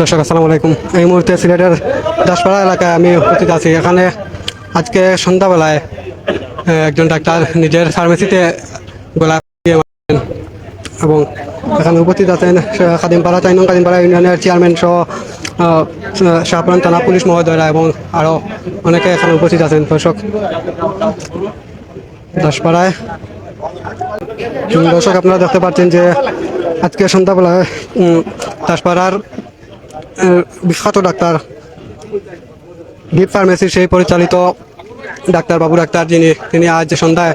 দর্শক, আসসালামু আলাইকুম। এই মুহূর্তে সিলেটের দাসপাড়া এলাকায় আমি উপস্থিত আছি। এখানে আজকে সন্ধ্যাবেলায় একজন ডাক্তার নিজের ফার্মেসিতে গলা এবং এখানে উপস্থিত আছেন খাদিমপাড়া, চাইনং খাদিমপাড়া ইউনিয়নের চেয়ারম্যান সহ শাহপুরান থানা পুলিশ মহোদয়রা এবং আরও অনেকে এখানে উপস্থিত আছেন। দর্শক, দাসপাড়ায় দর্শক, আপনারা দেখতে পাচ্ছেন যে আজকে সন্ধ্যাবেলায় দাসপাড়ার বিখ্যাত ডাক্তার ডিপ ফার্মেসির সেই পরিচালিত ডাক্তার বাবু ডাক্তার, যিনি, তিনি আজ সন্ধ্যায়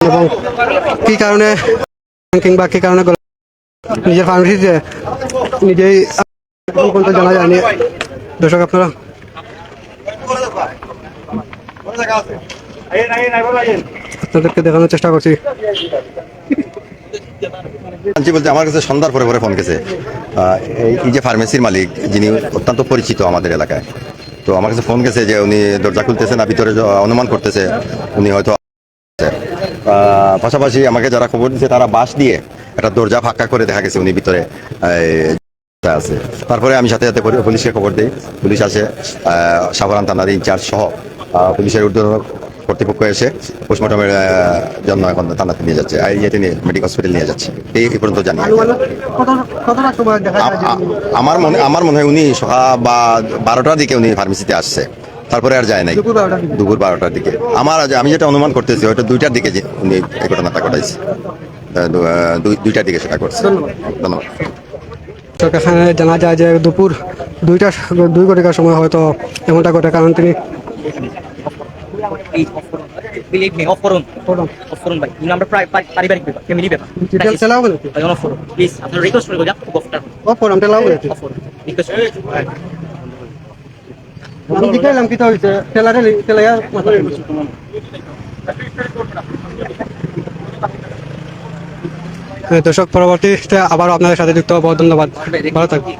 এবং কি কারণে কিংবা কি কারণে নিজের ফার্মেসিতে নিজেই জানা যায়নি। দর্শক আপনারা আপনাদেরকে দেখানোর চেষ্টা করছি। আনছি বলতে আমার কাছে সন্ধ্যার পরে পরে ফোন গেছে। এই যে ফার্মেসির মালিক, যিনি অত্যন্ত পরিচিত আমাদের এলাকায়, তো আমার কাছে ফোন গেছে যে উনি দরজা খুলতেছে না, ভিতরে অনুমান করতেছে, উনি হয়তো পাশাপাশি আমাকে যারা খবর দিচ্ছে তারা বাস দিয়ে একটা দরজা ফাঁকা করে দেখা গেছে উনি ভিতরে আছে। তারপরে আমি সাথে সাথে পুলিশকে খবর দিই। পুলিশ আসে সাবরান থানার ইনচার্জ সহ পুলিশের ঊর্ধ্ব কর্তৃপক্ষ এসে পোস্টমর্টমের জন্য এখন থানাতে নিয়ে যাচ্ছে। আর ইয়েতে নিয়ে মেডিকেল হসপিটাল নিয়ে যাচ্ছে। এই এই পর্যন্ত জানি। আমার মনে আমার মনে হয় উনি সকাল বা বারোটার দিকে উনি ফার্মেসিতে আসছে। তারপরে আর যায় নাই। দুপুর বারোটার দিকে। আমার আমি যেটা অনুমান করতেছি হয়তো দুইটার দিকে যে উনি এই ঘটনাটা ঘটাইছে। দুইটার দিকে সেটা করছে ধন্যবাদ। এখানে জানা যায় যে দুপুর দুইটা দুই ঘটিকার সময় হয়তো এমনটা ঘটে কারণ তিনি প্লিজ অফ করুন বিলিভ মি অফ করুন অফ করুন ভাই কিন্তু আমরা পারিবারিক ব্যাপার ফ্যামিলি ব্যাপার। ডিটেল চালাও বলে ভাই অফ করুন প্লিজ আপনার রিকোয়েস্ট করে বলছি অফ করুন ও ফোরাম টেলাও বলে অফ করুন রিকোয়েস্ট আমি জিজ্ঞাসলাম কি হয়েছে? টেলারে টেলাইয়া মাথা দর্শক পরবর্তীতে আবার আপনাদের সাথে যুক্ত হব। ধন্যবাদ। ভালো থাকবেন।